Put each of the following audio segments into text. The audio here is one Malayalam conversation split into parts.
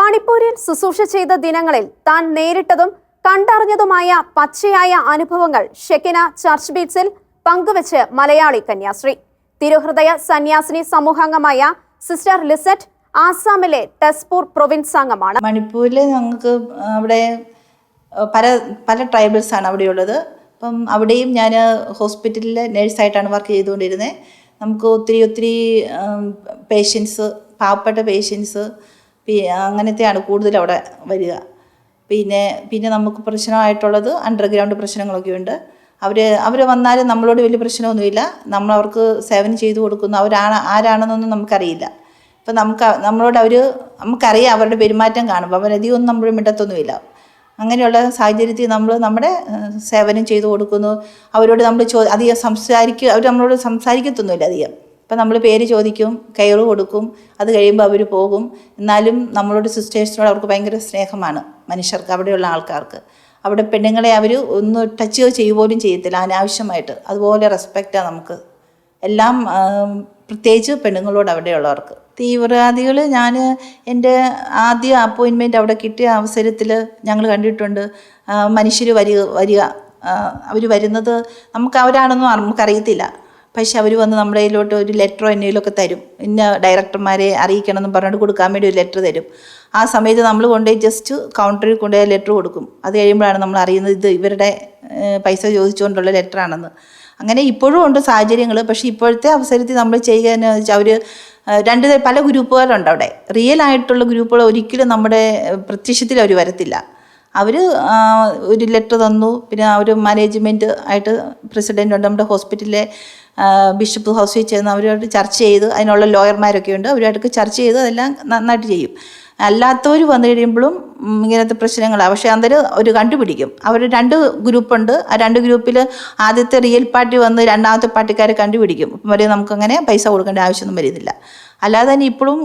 മണിപ്പൂരിൽ ശുശ്രൂഷ ചെയ്ത ദിനങ്ങളിൽ താൻ നേരിട്ടതും കണ്ടറിഞ്ഞതുമായ പച്ചയായ അനുഭവങ്ങൾ ഷെക്കിന ചർച്ച് ബീച്ചിൽ പങ്കുവച്ച് മലയാളി കന്യാശ്രീ തിരുഹൃദയ സന്യാസിനി സമൂഹാംഗമായ സിസ്റ്റർ ലിസറ്റ് ആസാമിലെ ടെസ്പൂർ പ്രൊവിൻസ് അംഗമാണ്. മണിപ്പൂരിൽ ഞങ്ങൾക്ക് അവിടെ പല പല ട്രൈബൽസാണ് അവിടെയുള്ളത് അപ്പം അവിടെയും ഞാൻ ഹോസ്പിറ്റലിൽ നേഴ്സായിട്ടാണ് വർക്ക് ചെയ്തുകൊണ്ടിരുന്നത്. നമുക്ക് ഒത്തിരി ഒത്തിരി പേഷ്യൻസ് പാവപ്പെട്ട പേഷ്യൻസ് അങ്ങനത്തെയാണ് കൂടുതൽ അവിടെ വരിക. പിന്നെ പിന്നെ നമുക്ക് പ്രശ്നമായിട്ടുള്ളത് അണ്ടർഗ്രൗണ്ട് പ്രശ്നങ്ങളൊക്കെ ഉണ്ട്. അവർ അവർ വന്നാലും നമ്മളോട് വലിയ പ്രശ്നമൊന്നുമില്ല. നമ്മൾ അവർക്ക് സേവനം ചെയ്തു കൊടുക്കുന്നു. അവരാണ് ആരാണെന്നൊന്നും നമുക്കറിയില്ല. ഇപ്പം നമുക്ക് നമ്മളോട് അവർ നമുക്കറിയാം അവരുടെ പെരുമാറ്റം കാണുമ്പോൾ അവരധികം ഒന്നും നമ്മൾ മിണ്ടത്തൊന്നുമില്ല. അങ്ങനെയുള്ള സാഹചര്യത്തിൽ നമ്മൾ നമ്മുടെ സേവനം ചെയ്തു കൊടുക്കുന്നു. അവരോട് നമ്മൾ ചോ അധികം സംസാരിക്കുക അവർ നമ്മളോട് സംസാരിക്കത്തൊന്നുമില്ല അധികം. ഇപ്പം നമ്മൾ പേര് ചോദിക്കും കയറ് കൊടുക്കും അത് കഴിയുമ്പോൾ അവർ പോകും. എന്നാലും നമ്മളോട് സിസ്റ്റേഴ്സിനോട് അവർക്ക് ഭയങ്കര സ്നേഹമാണ് മനുഷ്യർക്ക് അവിടെയുള്ള ആൾക്കാർക്ക്. അവിടെ പെണ്ണുങ്ങളെ അവർ ഒന്ന് ടച്ച് ചെയ്യുക പോലും ചെയ്യത്തില്ല അനാവശ്യമായിട്ട്. അതുപോലെ റെസ്പെക്റ്റാണ് നമുക്ക്. എല്ലാം പ്രത്യേകിച്ച് പെണ്ണുങ്ങളോട് അവിടെയുള്ളവർക്ക്. തീവ്രവാദികൾ ഞാൻ എന്റെ ആദ്യ അപ്പോയിൻമെന്റ് അവിടെ കിട്ടിയ അവസരത്തിൽ ഞങ്ങൾ കണ്ടിട്ടുണ്ട്. മനുഷ്യർ വരിക വരിക. അവർ വരുന്നത് നമുക്ക് അവരാണെന്നും നമുക്കറിയത്തില്ല. പക്ഷെ അവർ വന്ന് നമ്മുടെ കയ്യിലോട്ട് ഒരു ലെറ്ററോ എന്തെങ്കിലുമൊക്കെ തരും. ഇന്ന ഡയറക്ടർമാരെ അറിയിക്കണമെന്ന് പറഞ്ഞിട്ട് കൊടുക്കാൻ വേണ്ടി ഒരു ലെറ്റർ തരും. ആ സമയത്ത് നമ്മൾ കൊണ്ടുപോയി ജസ്റ്റ് കൗണ്ടറിൽ കൊണ്ടുപോയി ലെറ്റർ കൊടുക്കും. അത് കഴിയുമ്പോഴാണ് നമ്മൾ അറിയുന്നത് ഇത് ഇവരുടെ പൈസ ചോദിച്ചുകൊണ്ടുള്ള ലെറ്ററാണെന്ന് അങ്ങനെ ഇപ്പോഴും ഉണ്ട് സാഹചര്യങ്ങൾ പക്ഷേ ഇപ്പോഴത്തെ അവസരത്തിൽ നമ്മൾ ചെയ്യുക എന്ന് വെച്ചാൽ അവർ രണ്ട് പല ഗ്രൂപ്പുകാരുണ്ട് അവിടെ. റിയൽ ആയിട്ടുള്ള ഗ്രൂപ്പുകൾ ഒരിക്കലും നമ്മുടെ പ്രത്യക്ഷത്തിൽ അവർ വരത്തില്ല. അവർ ഒരു ലെറ്റർ തന്നു. പിന്നെ അവർ മാനേജ്മെന്റ് ആയിട്ട് പ്രസിഡന്റ് ഉണ്ട്. നമ്മുടെ ഹോസ്പിറ്റലിലെ ബിഷപ്പ് ഹൗസിൽ ചെന്ന് അവരോട് ചർച്ച ചെയ്ത്. അതിനുള്ള ലോയർമാരൊക്കെ ഉണ്ട്. അവരുമായിട്ട് ചർച്ച ചെയ്ത്. അതെല്ലാം നന്നായിട്ട് ചെയ്യും. അല്ലാത്തവർ വന്നു കഴിയുമ്പോഴും ഇങ്ങനത്തെ പ്രശ്നങ്ങളാണ് പക്ഷേ അന്നേരം ഒരു കണ്ടുപിടിക്കും. അവർ രണ്ട് ഗ്രൂപ്പുണ്ട്. ആ രണ്ട് ഗ്രൂപ്പിൽ ആദ്യത്തെ റിയൽ പാർട്ടി വന്ന് രണ്ടാമത്തെ പാർട്ടിക്കാരെ കണ്ടുപിടിക്കും. അപ്പം വരെ നമുക്കങ്ങനെ പൈസ കൊടുക്കേണ്ട ആവശ്യമൊന്നും വരുന്നില്ല. അല്ലാതെ തന്നെ ഇപ്പോഴും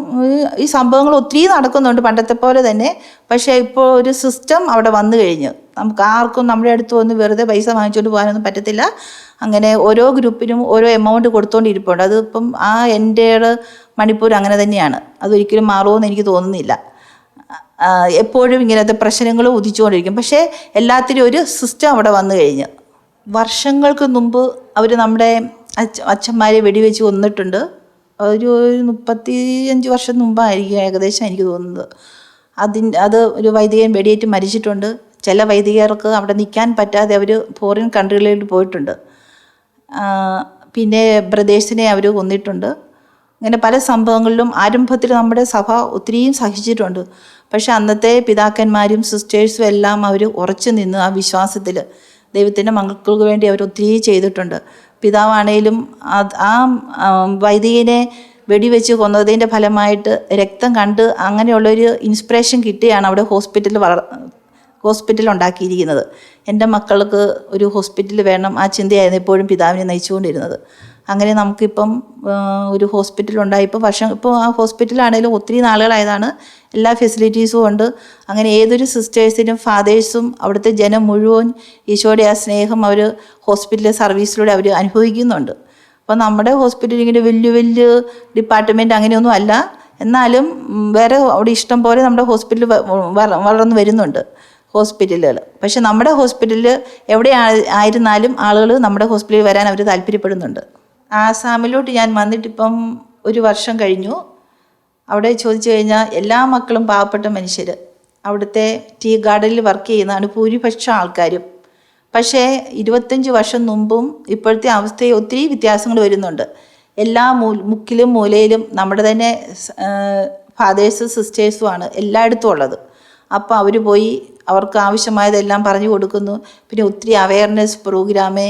ഈ സംഭവങ്ങൾ ഒത്തിരി നടക്കുന്നുണ്ട് പണ്ടത്തെ പോലെ തന്നെ. പക്ഷേ ഇപ്പോൾ ഒരു സിസ്റ്റം അവിടെ വന്നു കഴിഞ്ഞു. നമുക്ക് ആർക്കും നമ്മുടെ അടുത്ത് വന്ന് വെറുതെ പൈസ വാങ്ങിച്ചുകൊണ്ട് പോകാനൊന്നും പറ്റത്തില്ല. അങ്ങനെ ഓരോ ഗ്രൂപ്പിനും ഓരോ എമൗണ്ട് കൊടുത്തുകൊണ്ടിരിപ്പുണ്ട് അതിപ്പം ആ എന്റെ മണിപ്പൂർ അങ്ങനെ തന്നെയാണ്. അതൊരിക്കലും മാറുമെന്ന് എനിക്ക് തോന്നുന്നില്ല. എപ്പോഴും ഇങ്ങനത്തെ പ്രശ്നങ്ങൾ ഉദിച്ചുകൊണ്ടിരിക്കും. പക്ഷേ എല്ലാത്തിനും ഒരു സിസ്റ്റം അവിടെ വന്നു കഴിഞ്ഞു. വർഷങ്ങൾക്ക് മുമ്പ് അവർ നമ്മുടെ അച്ഛ അച്ഛന്മാരെ വെടിവെച്ച് കൊന്നിട്ടുണ്ട്. ഒരു മുപ്പത്തി അഞ്ച് വർഷം മുമ്പായിരിക്കും ഏകദേശം എനിക്ക് തോന്നുന്നത്. അതിന്റെ അത് ഒരു വൈദികൻ വെടിയേറ്റ് മരിച്ചിട്ടുണ്ട്. ചില വൈദികർക്ക് അവിടെ നിൽക്കാൻ പറ്റാതെ അവർ ഫോറിൻ കൺട്രികളിൽ പോയിട്ടുണ്ട്. പിന്നെ ബ്രദേഴ്സിനെ അവർ കൊന്നിട്ടുണ്ട്. അങ്ങനെ പല സംഭവങ്ങളിലും ആരംഭത്തിൽ നമ്മുടെ സഭ ഒത്തിരിയും സഹിച്ചിട്ടുണ്ട്. പക്ഷെ അന്നത്തെ പിതാക്കന്മാരും സിസ്റ്റേഴ്സും എല്ലാം അവർ ഉറച്ചു നിന്ന് ആ വിശ്വാസത്തിൽ. ദൈവത്തിന്റെ മക്കൾക്ക് വേണ്ടി അവർ ഒത്തിരി ചെയ്തിട്ടുണ്ട്. പിതാവാണേലും ആ, വൈദികനെ വെടിവെച്ച് കൊന്നതിന്റെ ഫലമായിട്ട് രക്തം കണ്ട് അങ്ങനെയുള്ളൊരു ഇൻസ്പിറേഷൻ കിട്ടിയാണ് അവിടെ ഹോസ്പിറ്റലിൽ വളർ ഹോസ്പിറ്റൽ ഉണ്ടാക്കിയിരിക്കുന്നത്. എന്റെ മക്കൾക്ക് ഒരു ഹോസ്പിറ്റൽ വേണം ആ ചിന്തയായിരുന്നു എപ്പോഴും പിതാവിനെ നയിച്ചുകൊണ്ടിരുന്നത്. അങ്ങനെ നമുക്കിപ്പം ഒരു ഹോസ്പിറ്റൽ ഉണ്ടായി ഇപ്പോൾ വർഷം ഇപ്പോൾ ആ ഹോസ്പിറ്റലാണെങ്കിലും ഒത്തിരി നാളുകളായതാണ്. എല്ലാ ഫെസിലിറ്റീസും ഉണ്ട്. അങ്ങനെ ഏതൊരു സിസ്റ്റേഴ്സിനും ഫാദേഴ്സും അവിടുത്തെ ജനം മുഴുവൻ ഈശോയുടെ ആ സ്നേഹം അവർ ഹോസ്പിറ്റൽ സർവീസിലൂടെ അവർ അനുഭവിക്കുന്നുണ്ട്. അപ്പോൾ നമ്മുടെ ഹോസ്പിറ്റൽ ഇങ്ങനെ വലിയ വലിയ ഡിപ്പാർട്ട്മെന്റ് അങ്ങനെയൊന്നും അല്ല. എന്നാലും വേറെ അവിടെ ഇഷ്ടം പോലെ നമ്മുടെ ഹോസ്പിറ്റൽ വളർന്നു വരുന്നുണ്ട്. ഹോസ്പിറ്റലുകൾ. പക്ഷെ നമ്മുടെ ഹോസ്പിറ്റലിൽ എവിടെ ആയിരുന്നാലും ആളുകൾ നമ്മുടെ ഹോസ്പിറ്റലിൽ വരാൻ അവർ താല്പര്യപ്പെടുന്നുണ്ട്. ആസാമിലോട്ട് ഞാൻ വന്നിട്ടിപ്പം ഒരു വർഷം കഴിഞ്ഞു. അവിടെ ചോദിച്ചു കഴിഞ്ഞാൽ എല്ലാ മക്കളും പാവപ്പെട്ട മനുഷ്യർ അവിടുത്തെ ടീ ഗാർഡനിൽ വർക്ക് ചെയ്യുന്നതാണ് ഭൂരിപക്ഷം ആൾക്കാരും. പക്ഷേ ഇരുപത്തഞ്ച് വർഷം മുമ്പും ഇപ്പോഴത്തെ അവസ്ഥയിൽ ഒത്തിരി വ്യത്യാസങ്ങൾ വരുന്നുണ്ട്. എല്ലാ മൂ മുക്കിലും മൂലയിലും നമ്മുടെ തന്നെ ഫാദേഴ്സും സിസ്റ്റേഴ്സുമാണ് എല്ലായിടത്തും ഉള്ളത്. അപ്പോൾ അവർ പോയി അവർക്ക് ആവശ്യമായതെല്ലാം പറഞ്ഞു കൊടുക്കുന്നു. പിന്നെ ഒത്തിരി അവയർനെസ് പ്രോഗ്രാമേ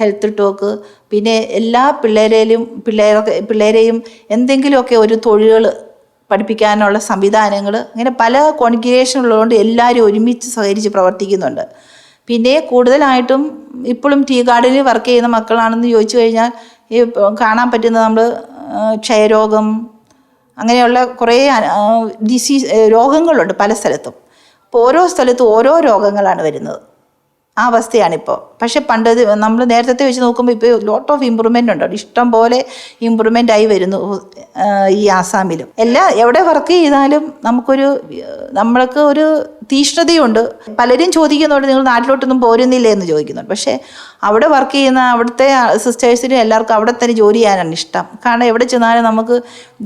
ഹെൽത്ത് ടോക്ക് പിന്നെ എല്ലാ പിള്ളേരെയും പിള്ളേരൊക്കെ പിള്ളേരെയും എന്തെങ്കിലുമൊക്കെ ഒരു തൊഴിലുകൾ പഠിപ്പിക്കാനുള്ള സംവിധാനങ്ങൾ അങ്ങനെ പല കോൺഗ്രിഗേഷൻ ഉള്ളതുകൊണ്ട് എല്ലാവരും ഒരുമിച്ച് സഹകരിച്ച് പ്രവർത്തിക്കുന്നുണ്ട്. പിന്നെ കൂടുതലായിട്ടും ഇപ്പോഴും ടീ ഗാർഡനിൽ വർക്ക് ചെയ്യുന്ന മക്കളാണെന്ന് ചോദിച്ചു കഴിഞ്ഞാൽ ഈ കാണാൻ പറ്റുന്ന നമ്മൾ ക്ഷയരോഗം അങ്ങനെയുള്ള കുറേ ഡിസീസ് രോഗങ്ങളുണ്ട് പല സ്ഥലത്തും. അപ്പോൾ ഓരോ സ്ഥലത്തും ഓരോ രോഗങ്ങളാണ് വരുന്നത്. ആ അവസ്ഥയാണിപ്പോൾ പക്ഷെ പണ്ട് നമ്മൾ നേരത്തെ വെച്ച് നോക്കുമ്പോൾ ഇപ്പോൾ ലോട്ട് ഓഫ് ഇമ്പ്രൂവ്മെന്റ് ഉണ്ട്. ഇഷ്ടം പോലെ ഇമ്പ്രൂവ്മെന്റ് ആയി വരുന്നു ഈ ആസാമിലും. എല്ലാ എവിടെ വർക്ക് ചെയ്താലും നമുക്കൊരു നമ്മൾക്ക് ഒരു തീഷ്ണതയുണ്ട്. പലരും ചോദിക്കുന്നുണ്ട് നിങ്ങൾ നാട്ടിലോട്ടൊന്നും പോരുന്നില്ലേ? എന്ന് ചോദിക്കുന്നുണ്ട്. പക്ഷേ അവിടെ വർക്ക് ചെയ്യുന്ന അവിടുത്തെ സിസ്റ്റേഴ്സിനും എല്ലാവർക്കും അവിടെ തന്നെ ജോലി ചെയ്യാനാണ് ഇഷ്ടം. കാരണം എവിടെ ചെന്നാലും നമുക്ക്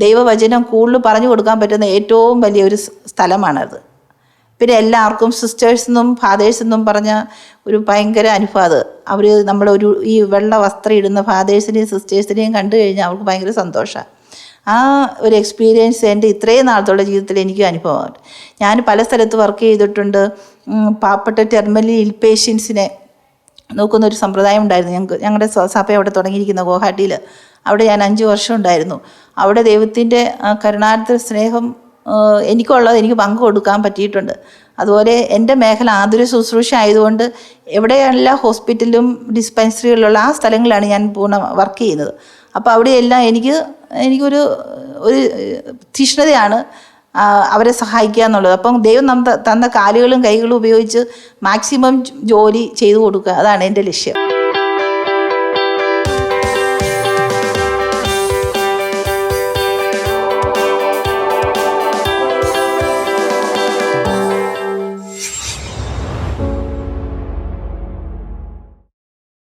ദൈവവചനം കൂടുതൽ പറഞ്ഞു കൊടുക്കാൻ പറ്റുന്ന ഏറ്റവും വലിയൊരു സ്ഥലമാണത്. പിന്നെ എല്ലാവർക്കും സിസ്റ്റേഴ്സ് എന്നും ഫാദേഴ്സ് എന്നും പറഞ്ഞ ഒരു ഭയങ്കര അനുഭവം അത്. അവർ നമ്മളൊരു ഈ വെള്ള വസ്ത്രം ഇടുന്ന ഫാദേഴ്സിനെയും സിസ്റ്റേഴ്സിനെയും കണ്ടു കഴിഞ്ഞാൽ അവർക്ക് ഭയങ്കര സന്തോഷമാണ് ആ ഒരു എക്സ്പീരിയൻസ് എന്റെ ഇത്രയും നാളത്തുള്ള ജീവിതത്തിൽ എനിക്ക് അനുഭവമുണ്ട് ഞാൻ പല സ്ഥലത്ത് വർക്ക് ചെയ്തിട്ടുണ്ട്. പാവപ്പെട്ട ടെർമലി ഇൽ പേഷ്യൻസിനെ നോക്കുന്ന ഒരു സമ്പ്രദായം ഉണ്ടായിരുന്നു. ഞങ്ങൾക്ക് ഞങ്ങളുടെ സഭ അവിടെ തുടങ്ങിയിരിക്കുന്ന ഗുവാഹാട്ടിയിൽ അവിടെ ഞാൻ അഞ്ച് വർഷം ഉണ്ടായിരുന്നു. അവിടെ ദൈവത്തിന്റെ കരുണാർത്ഥ സ്നേഹം എനിക്കുള്ളത് എനിക്ക് പങ്കു കൊടുക്കാൻ പറ്റിയിട്ടുണ്ട്. അതുപോലെ എന്റെ മേഖല ആതുര ശുശ്രൂഷ ആയതുകൊണ്ട് എവിടെയെല്ലാം ഹോസ്പിറ്റലും ഡിസ്പെൻസറികളിലുള്ള ആ സ്ഥലങ്ങളിലാണ് ഞാൻ പൂർണ വർക്ക് ചെയ്യുന്നത്. അപ്പോൾ അവിടെയെല്ലാം എനിക്ക് എനിക്കൊരു ഒരു തീഷ്ണതയാണ് അവരെ സഹായിക്കുക എന്നുള്ളത്. അപ്പം ദൈവം നമ്മ തന്ന കാലുകളും കൈകളും ഉപയോഗിച്ച് മാക്സിമം ജോലി ചെയ്തു കൊടുക്കുക. അതാണ് എന്റെ ലക്ഷ്യം.